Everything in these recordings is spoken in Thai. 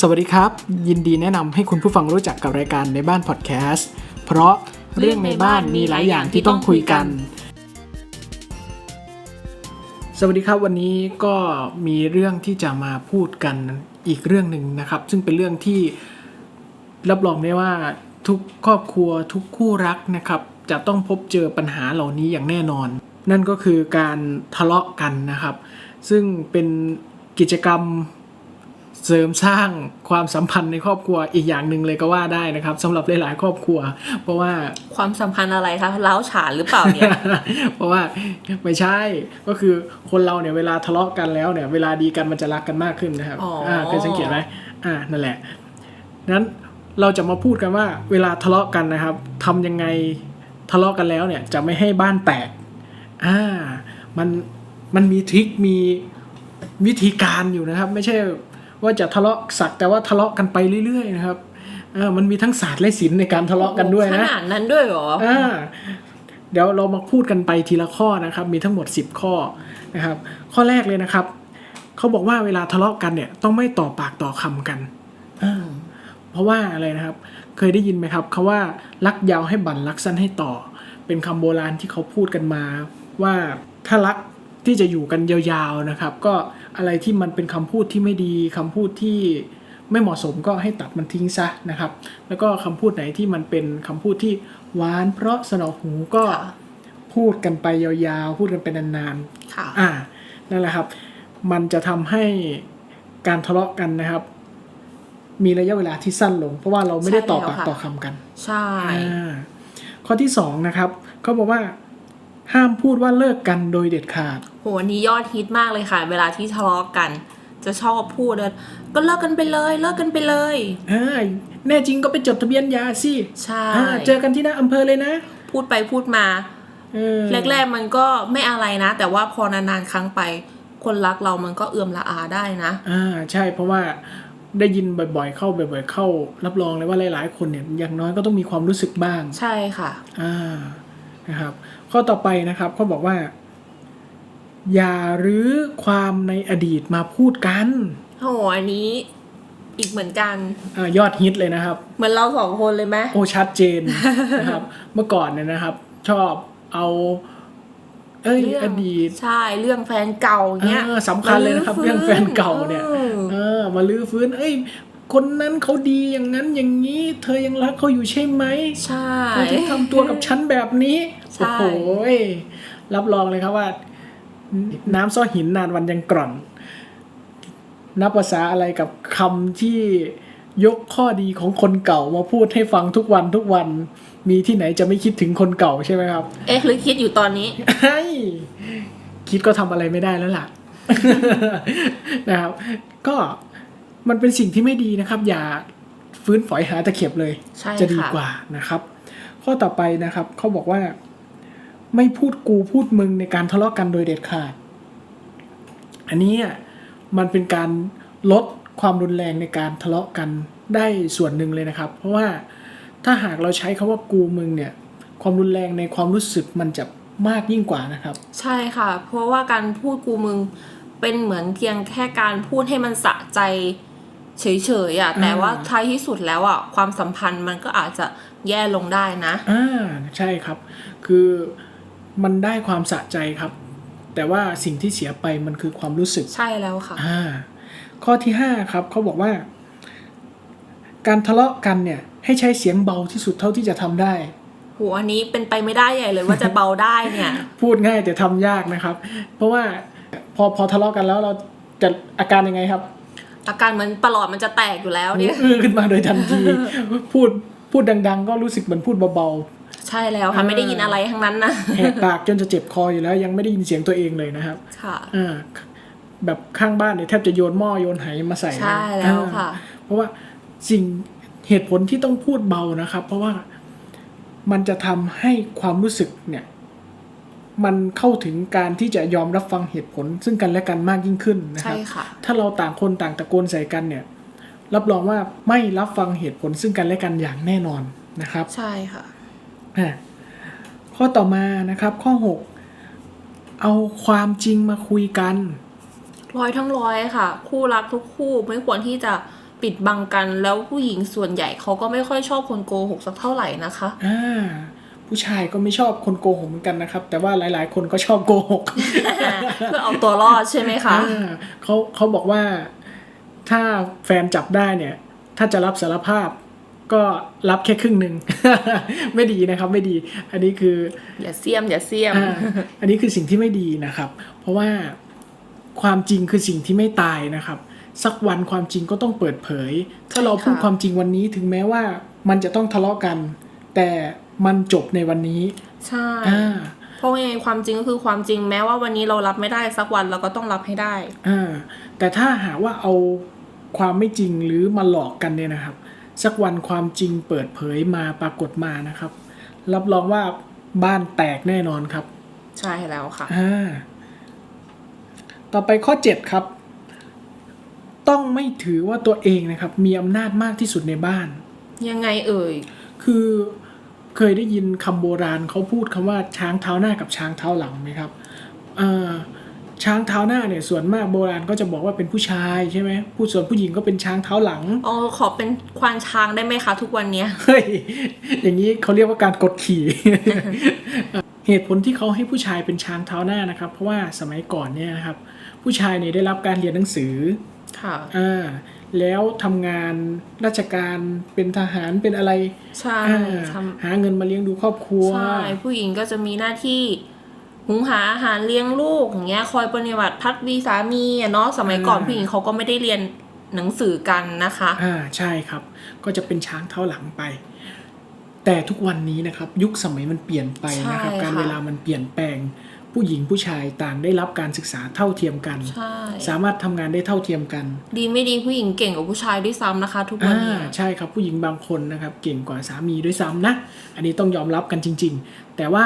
สวัสดีครับ ยินดีแนะนำให้คุณผู้ฟังรู้จักกับรายการในบ้านพอดแคสต์เพราะเรื่องในบ้านมีหลายอย่างที่ต้องคุยกัน สวัสดีครับวันนี้ก็มีเรื่องที่จะมาพูดกันอีกเรื่องหนึ่งนะครับ ซึ่งเป็นเรื่องที่รับรองได้ว่าทุกครอบครัวทุกคู่รักนะครับ จะต้องพบเจอปัญหาเหล่านี้อย่างแน่นอน นั่นก็คือการทะเลาะกันนะครับ ซึ่งเป็นกิจกรรม เสริมสร้างความสัมพันธ์ในครอบครัวอีกอย่างหนึ่งเลยก็ว่าได้นะครับสำหรับหลายๆ ครอบครัว เพราะว่าความสัมพันธ์อะไรคะเล้าวฉานหรือเปล่าเนี่ยเพราะว่าไม่ใช่ก็คือคนเราเนี่ยเวลาทะเลาะกันแล้วเนี่ยเวลาดีกันมันจะรักกันมากขึ้นนะครับอ๋ออ่าเคยสังเกตไหมอ่านั่นแหละนั้นเราจะมาพูดกันว่าเวลาทะเลาะกันนะครับทำยังไงทะเลาะกันแล้วเนี่ยจะไม่ให้บ้านแตกอ่ามันมันมีทริคมีวิธีการอยู่นะครับ ไม่ใช่ ว่าจะทะเลาะสักแต่ว่าทะเลาะกันไปเรื่อยๆนะครับอ่ามันมีทั้งศาสตร์และศิลป์ในการทะเลาะกันด้วยนะขนาดนั้นด้วยเหรออ่าเดี๋ยวเรามาพูดกันไปทีละข้อนะครับ มีทั้งหมด 10 ข้อนะครับ ข้อแรกเลยนะครับเขาบอกว่าเวลาทะเลาะกันเนี่ยต้องไม่ต่อปากต่อคำกันอ่าเพราะว่าอะไรนะครับ เคยได้ยินไหมครับคาว่ารักยาวให้บั่นรักสั้นให้ต่อ เป็นคำโบราณที่เขาพูดกันมา ว่าถ้ารักที่จะอยู่กันยาวๆนะครับ ก็ อะไรที่มันเป็นคำพูดที่ไม่ดีคำพูดที่ไม่เหมาะสมก็ให้ตัดมันทิ้งซะนะครับ แล้วก็คำพูดไหนที่มันเป็นคำพูดที่หวานเพราะสนอหูก็ค่ะพูดกันไปยาวๆ พูดกันไปนานค่ะๆอ่านั่นแหละครับ มันจะทำให้การทะเลาะกันนะครับ มีระยะเวลาที่สั้นลง เพราะว่าเราไม่ได้ต่อปากต่อคำกัน ใช่อ่าข้อที่สองนะครับเขาบอกว่าห้ามพูดว่าเลิกกันโดยเด็ดขาด โหอันนี้ยอดฮิตมากเลยค่ะ เวลาที่ทะเลาะกัน จะชอบพูดเลยก็เลิกกันไปเลยเลิกกันไปเลย อ่าแน่จริงก็ไปจดทะเบียนหยาสิใช่ อ่าเจอกันที่หน้าอำเภอเลยนะพูดไปพูดมา เออแรกๆมันก็ไม่อะไรนะ แต่ว่าพอนานๆครั้งไป คนรักเรามันก็เอื่อมละอาได้นะ อ่าใช่เพราะว่าได้ยินบ่อยๆ เข้าบ่อยๆเข้า รับรองเลยว่าหลายๆ คนเนี่ยอย่างน้อยก็ต้องมีความรู้สึกบ้าง ใช่ค่ะ อ่านะครับ ข้อต่อไปนะครับเขาบอกว่า อย่ารื้อความในอดีตมาพูดกันโหอันนี้ อีกเหมือนกันอายอดฮิตเลยนะครับ เหมือนเราสองคนเลยไหมโอ้ชัดเจนนะครับ เมื่อก่อนเนี่ยนะครับ ชอบเอาเอ้ยเรื่องอดีตใช่เรื่องแฟนเก่าเนี้ยเออสำคัญเลยนะครับมาเรื่องแฟนเก่าเนี่ยอืมเออมาลื้อฟื้น เอ้ย คนนั้นเขาดีอย่างนั้นอย่างนี้ เธอยังรักเขาอยู่ใช่ไหมใช่เธอที่ทำตัวกับฉันแบบนี้ใช่โอ้โหยรับรองเลยครับว่า น้ำซ้อหินนานวันยังกร่อน นับภาษาอะไรกับคำที่ยกข้อดีของคนเก่ามาพูดให้ฟังทุกวันทุกวัน มีที่ไหนจะไม่คิดถึงคนเก่าใช่ไหมครับ เอ๊ะหรือคิดอยู่ตอนนี้เฮ้ยคิดก็ทำอะไรไม่ได้แล้วล่ะนะครับ ก็มันเป็นสิ่งที่ไม่ดีนะครับ อย่าฟื้นฝอยหาตะเข็บเลยใช่จะดีค่ะกว่านะครับ ข้อต่อไปนะครับเขาบอกว่า ไม่พูดกูพูดมึงในการทะเลาะกันโดยเด็ดขาด อันนี้อะมันเป็นการลดความรุนแรงในการทะเลาะกันได้ส่วนหนึ่งเลยนะครับ เพราะว่าถ้าหากเราใช้คำว่ากูมึงเนี่ย ความรุนแรงในความรู้สึกมันจะมากยิ่งกว่านะครับ ใช่ค่ะ เพราะว่าการพูดกูมึงเป็นเหมือนเพียงแค่การพูดให้มันสะใจเฉยๆอะแต่ว่าท้ายที่สุดแล้วอะความสัมพันธ์มันก็อาจจะแย่ลงได้นะอ่าใช่ครับ คือ มันได้ความสะใจครับ แต่ว่าสิ่งที่เสียไปมันคือความรู้สึก ใช่แล้วค่ะอ่าข้อที่ห้าครับเขาบอกว่า การทะเลาะกันเนี่ย ให้ใช้เสียงเบาที่สุดเท่าที่จะทำได้โหอันนี้เป็นไปไม่ได้ใหญ่เลยว่าจะเบาได้เนี่ย พูดง่ายแต่ทำยากนะครับ เพราะว่าพอพอทะเลาะกันแล้วเราจะอาการยังไงครับ อาการเหมันประหลอดมันจะแตกอยู่แล้วเนี่ยอื้อขึ้นมาโดยทันที พูดพูดดัง ๆ ก็รู้สึกเหมือนพูดเบา ใช่แล้วค่ะไม่ได้ยินอะไรทั้งนั้นนะๆแหกปากจนจะเจ็บคออยู่แล้ว ยังไม่ได้ยินเสียงตัวเองเลยนะครับ ค่ะอ่าแบบข้างบ้านเนี่ยแทบจะโยนหม้อโยนไหมาใส่นะใช่แล้วค่ะอ่าเพราะว่าสิ่งเหตุผลที่ต้องพูดเบานะครับ เพราะว่ามันจะทำให้ความรู้สึกเนี่ย มันเข้าถึงการที่จะยอมรับฟังเหตุผล ซึ่งกันและกันมากยิ่งขึ้นนะคใช่รับค่ะถ้าเราต่างคนต่างตะโกนใส่กันเนี่ย รับรองว่าไม่รับฟังเหตุผลซึ่งกันและกันอย่างแน่นอนนะครับ ใช่ค่ะอะ ข้อต่อมานะครับ ข้อหกเอาความจริงมาคุยกันร้อยทั้งร้อยค่ะ คู่รักทุกคู่ไม่ควรที่จะไปปิดบังกันแล้วผู้หญิงส่วนใหญ่เขาก็ไม่ค่อยชอบคนโกหกสักเท่าไหร่นะคะอ่าผู้ชายก็ไม่ชอบคนโกหกเหมือนกันนะครับ แต่ว่าหลายๆ คนก็ชอบโกหกเพื่อเอาตัวรอดใช่ไหมคะอ่าเขาเขาบอกว่าถ้าแฟนจับได้เนี่ย ถ้าจะรับสารภาพ ก็รับแค่ครึ่งหนึ่ง ไม่ดีนะครับไม่ดี อันนี้คือ อย่าเสียม อย่าเสียมอ่าอันนี้คือสิ่งที่ไม่ดีนะครับ เพราะว่าความจริงคือสิ่งที่ไม่ตายนะครับ สักวันความจริงก็ต้องเปิดเผย ถ้าเราพูดใช่ค่ะความจริงวันนี้ถึงแม้ว่ามันจะต้องทะเลาะกัน แต่มันจบในวันนี้ ใช่อ่าเพราะยังไงความจริงก็คือความจริงแม้ว่าวันนี้เรารับไม่ได้สักวันเราก็ต้องรับให้ได้อ่าแต่ถ้าหากว่าเอาความไม่จริงหรือมาหลอกกันเนี่ยนะครับ สักวันความจริงเปิดเผยมาปรากฏมานะครับ รับรองว่าบ้านแตกแน่นอนครับ ใช่แล้วค่ะอ่าต่อไปข้อ 7 ครับ ต้องไม่ถือว่าตัวเองนะครับ มีอำนาจมากที่สุดในบ้าน ยังไงเอ่ย คือเคยได้ยินคำโบราณเขาพูดคำว่าช้างเท้าหน้ากับช้างเท้าหลังไหมครับอ่า ช้างเท้าหน้าเนี่ยส่วนมากโบราณก็จะบอกว่าเป็นผู้ชายใช่ไหมผู้ส่วนผู้หญิงก็เป็นช้างเท้าหลังอ๋อขอเป็นควานช้างได้ไหมคะ ทุกวันเนี้ยเฮ้ยอย่างนี้เขาเรียกว่าการกดขี่ เหตุผลที่เขาให้ผู้ชายเป็นช้างเท้าหน้านะครับ เพราะว่าสมัยก่อนเนี่ยนะครับ ผู้ชายเนี่ยได้รับการเรียนหนังสือค่ะอ่าแล้วทำงานราชการเป็นทหารเป็นอะไรใช่อ่าทหาเงินมาเลี้ยงดูครอบครัวำใช่ผู้หญิงก็จะมีหน้าที่ หุงหาอาหารเลี้ยงลูกอย่างเงี้ย คอยปฏิบัติพัดวีสามีอะเนาะสมัยก่อนอ่าผู้หญิงเขาก็ไม่ได้เรียนหนังสือกันนะคะ อ่าใช่ครับ ก็จะเป็นช้างเท้าหลังไป แต่ทุกวันนี้นะครับ ยุคสมัยมันเปลี่ยนไปนะครับใช่ค่ะการเวลามันเปลี่ยนแปลง ผู้หญิงผู้ชายต่างได้รับการศึกษาเท่าเทียมกันใช่สามารถทำงานได้เท่าเทียมกัน ดีไม่ดีผู้หญิงเก่งกว่าผู้ชายด้วยซ้ำนะคะ ทุกวัอ่านเนี้ยใช่ครับผู้หญิงบางคนนะครับ เก่งกว่าสามีด้วยซ้ำนะ อันนี้ต้องยอมรับกันจริง ๆ แต่ว่า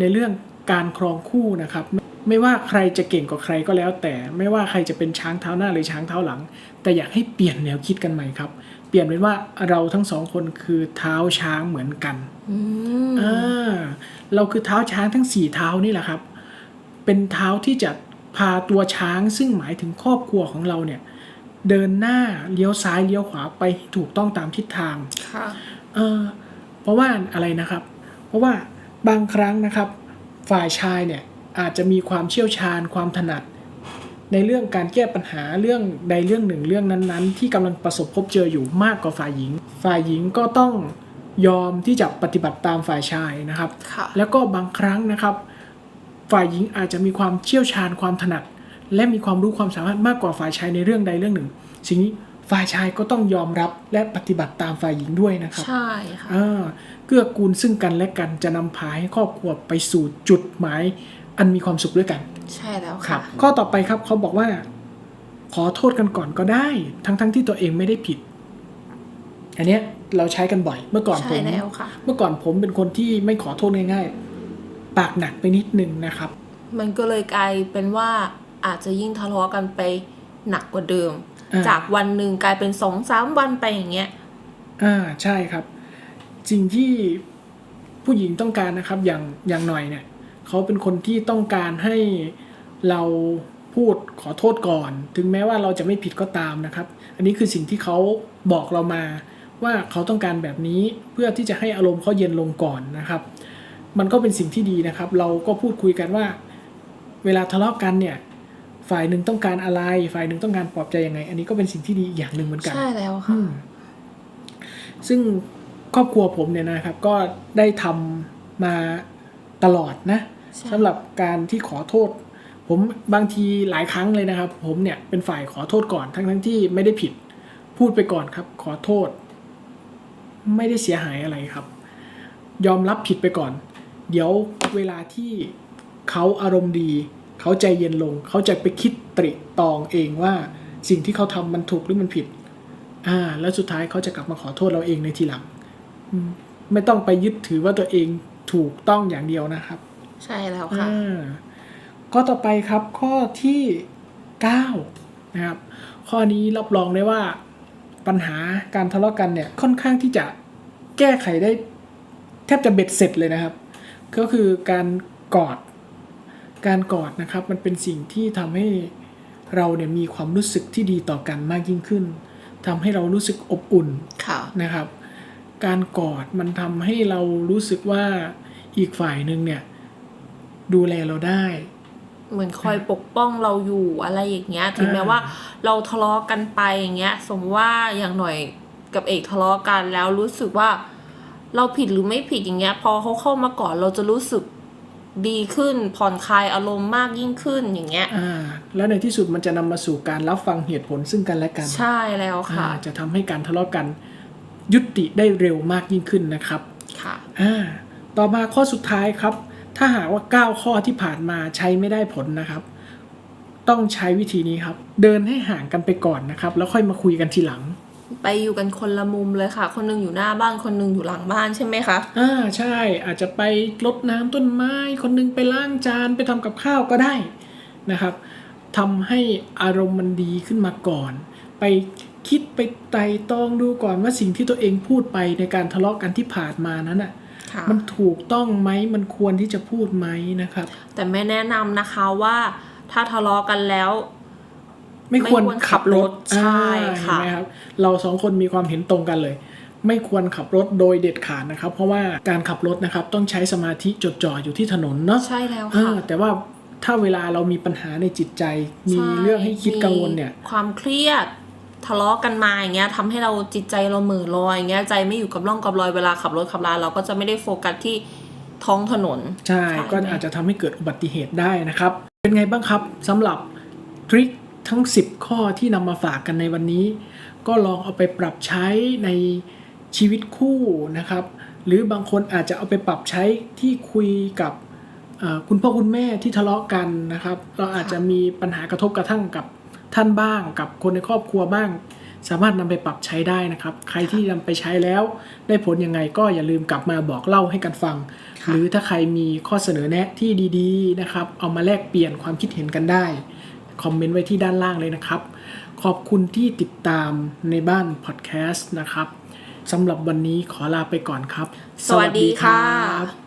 ในเรื่อง การครองคู่นะครับไม่ไม่ว่าใครจะเก่งกว่าใครก็แล้ว แต่ไม่ว่าใครจะเป็นช้างเท้าหน้าหรือช้างเท้าหลัง แต่อยากให้เปลี่ยนแนวคิดกันใหม่ครับ เปลี่ยนเป็นว่าเราทั้งสองคนคือเท้าช้างเหมือนกันอืมอ่าเราคือเท้าช้างทั้งสี่เท้านี่แหละครับ เป็นเท้าที่จะพาตัวช้างซึ่งหมายถึงครอบครัวของเราเนี่ย เดินหน้าเลี้ยวซ้ายเลี้ยวขวาไปให้ถูกต้องตามทิศทางค่ะเออเพราะว่าอะไรนะครับ เพราะว่าบางครั้งนะครับ ฝ่ายชายเนี่ยอาจจะมีความเชี่ยวชาญความถนัด ในเรื่องการแก้ปัญหาเรื่องใดเรื่องหนึ่งเรื่องนั้นๆ ที่กำลังประสบพบเจออยู่มากกว่าฝ่ายหญิง ฝ่ายหญิงก็ต้องยอมที่จะปฏิบัติตามฝ่ายชายนะครับค่ะแล้วก็บางครั้งนะครับ ฝ่ายหญิงอาจจะมีความเชี่ยวชาญความถนัด และมีความรู้ความสามารถมากกว่าฝ่ายชายในเรื่องใดเรื่องหนึ่งสิ่งนี้ ฝ่ายชายก็ต้องยอมรับและปฏิบัติตามฝ่ายหญิงด้วยนะครับใช่ค่ะอ่าเกื้อกูลซึ่งกันและกันจะนำพาให้ครอบครัวไปสู่จุดหมาย อันมีความสุขด้วยกัน ใช่แล้วครัค่ะบข้อต่อไปครับเขาบอกว่า ขอโทษกันก่อนก็ได้ ทั้งๆที่ตัวเองไม่ได้ผิด อันเนี้ยเราใช้กันบ่อย เมื่อก่อนผใช่มแล้วค่ะเมื่อก่อนผมเป็นคนที่ไม่ขอโทษง่ายๆ ปากหนักไปนิดนึงนะครับ มันก็เลยกลายเป็นว่าอาจจะยิ่งทะเลาะกันไปหนักกว่าเดิมอ่า จากวันหนึ่งกลายเป็นสองสามวันไปอย่างเงี้ยอ่าใช่ครับ สิ่งที่ผู้หญิงต้องการนะครับ อย่างอย่างหน่อยเนี่ยเขาเป็นคนที่ต้องการให้เราพูดขอโทษก่อน ถึงแม้ว่าเราจะไม่ผิดก็ตามนะครับ อันนี้คือสิ่งที่เขาบอกเรามาว่าเขาต้องการแบบนี้เพื่อที่จะให้อารมณ์เขาเย็นลงก่อนนะครับ มันก็เป็นสิ่งที่ดีนะครับ เราก็พูดคุยกันว่า เวลาทะเลาะกันเนี่ย ฝ่ายหนึ่งต้องการอะไร ฝ่ายหนึ่งต้องการปลอบใจยังไง อันนี้ก็เป็นสิ่งที่ดีอีกอย่างหนึ่งเหมือนกัน ใช่แล้วอืค่ะมซึ่งครอบครัวผมเนี่ยนะครับ ก็ได้ทำมาตลอดนะใช่สำหรับการที่ขอโทษ ผมบางทีหลายครั้งเลยนะครับ ผมเนี่ยเป็นฝ่ายขอโทษก่อนทั้งทั้งๆที่ไม่ได้ผิด พูดไปก่อนครับ ขอโทษ ไม่ได้เสียหายอะไรครับ ยอมรับผิดไปก่อน เดี๋ยวเวลาที่เขาอารมณ์ดี เขาใจเย็นลง เขาจะไปคิดตริตรองเองว่าสิ่งที่เขาทำมันถูกหรือมันผิด อ่า แล้วสุดท้ายเขาจะกลับมาขอโทษเราเองในทีหลังอืมไม่ต้องไปยึดถือว่าตัวเองถูกต้องอย่างเดียวนะครับ ใช่แล้วค่ะอ่าข้อต่อไปครับข้อที่9นะครับ ข้อนี้รับรองได้ว่าปัญหาการทะเลาะกันเนี่ยค่อนข้างที่จะแก้ไขได้ แทบจะเบ็ดเสร็จเลยนะครับ ก็คือการกอด การกอดนะครับมันเป็นสิ่งที่ทำให้เราเนี่ยมีความรู้สึกที่ดีต่อกันมากยิ่งขึ้นทำให้เรารู้สึกอบอุ่นค่ะนะครับ การกอดมันทำให้เรารู้สึกว่าอีกฝ่ายหนึ่งเนี่ยดูแลเราได้ เหมือนคอยปกป้องเราอยู่อะไรอย่างเงี้ยถึงแม้อ่าว่าเราทะเลาะกันไปอย่างเงี้ย สมมติว่าอย่างหน่อยกับเอกทะเลาะกันแล้วรู้สึกว่าเราผิดหรือไม่ผิดอย่างเงี้ย พอเขาเข้ามาก่อนเราจะรู้สึก ดีขึ้นผ่อนคลายอารมณ์มากยิ่งขึ้นอย่างเงี้ยอ่าแล้วในที่สุดมันจะนำมาสู่การรับฟังเหตุผลซึ่งกันและกัน ใช่แล้วค่ะอ่าจะทำให้การทะเลาะกันยุติได้เร็วมากยิ่งขึ้นนะครับค่ะอ่าต่อมาข้อสุดท้ายครับ ถ้าหากว่า 9 ข้อที่ผ่านมาใช้ไม่ได้ผลนะครับ ต้องใช้วิธีนี้ครับ เดินให้ห่างกันไปก่อนนะครับ แล้วค่อยมาคุยกันทีหลัง ไปอยู่กันคนละมุมเลยค่ะ คนหนึงอยู่หน้าบ้านคนหนึงอยู่หลังบ้านใช่ไหมคะอ่าใช่อาจจะไปรดน้ำต้นไม้ คนหนึงไปล้างจานไปทำกับข้าวก็ได้นะครับทำให้อารมณ์มันดีขึ้นมาก่อน ไปคิดไปไต่ตรองดูก่อนว่าสิ่งที่ตัวเองพูดไปในการทะเลาะกันที่ผ่านมานั้นอะค่ะ มันถูกต้องไหมมันควรที่จะพูดไหมนะครับ แต่ไม่แนะนำนะคะว่าถ้าทะเลาะกันแล้ว ไม่ควรไม่ควรขับรถขับรถใช่อ่าค่ะเห็นไหมครับเราสองคนมีความเห็นตรงกันเลย ไม่ควรขับรถโดยเด็ดขาดนะครับ เพราะว่าการขับรถนะครับต้องใช้สมาธิจดจ่ออยู่ที่ถนนเนาะใช่แล้วอ่าค่ะแต่ว่าถ้าเวลาเรามีปัญหาในจิตใจ มีใช่เรื่องให้คิดกังวลเนี่ยมีความเครียดทะเลาะกันมาอย่างเงี้ยทำให้เราจิตใจเราเหม่อลอยอย่างเงี้ยใจไม่อยู่กับร่องกับรอยเวลาขับรถขับราเราก็จะไม่ได้โฟกัสที่ท้องถนน ใช่ใช่ก็อาจจะทำให้เกิดอุบัติเหตุได้นะครับ เป็นไงบ้างครับสำหรับทริค ทั้ง 10 ข้อที่นำมาฝากกันในวันนี้ ก็ลองเอาไปปรับใช้ในชีวิตคู่นะครับ หรือบางคนอาจจะเอาไปปรับใช้ที่คุยกับคุณพ่อคุณแม่ที่ทะเลาะกันนะครับ เราอาจจะมีปัญหากระทบกระทั่งกับท่านบ้าง กับคนในครอบครัวบ้าง สามารถนำไปปรับใช้ได้นะครับ ใครที่นำไปใช้แล้ว ได้ผลยังไงก็อย่าลืมกลับมาบอกเล่าให้กันฟัง หรือถ้าใครมีข้อเสนอแนะที่ดี ๆนะครับ เอามาแลกเปลี่ยนความคิดเห็นกันได้ คอมเมนต์ไว้ที่ด้านล่างเลยนะครับ ขอบคุณที่ติดตามในบ้านพอดแคสต์นะครับสำหรับวันนี้ขอลาไปก่อนครับ สวัสดีค่ะสวัสดีครับ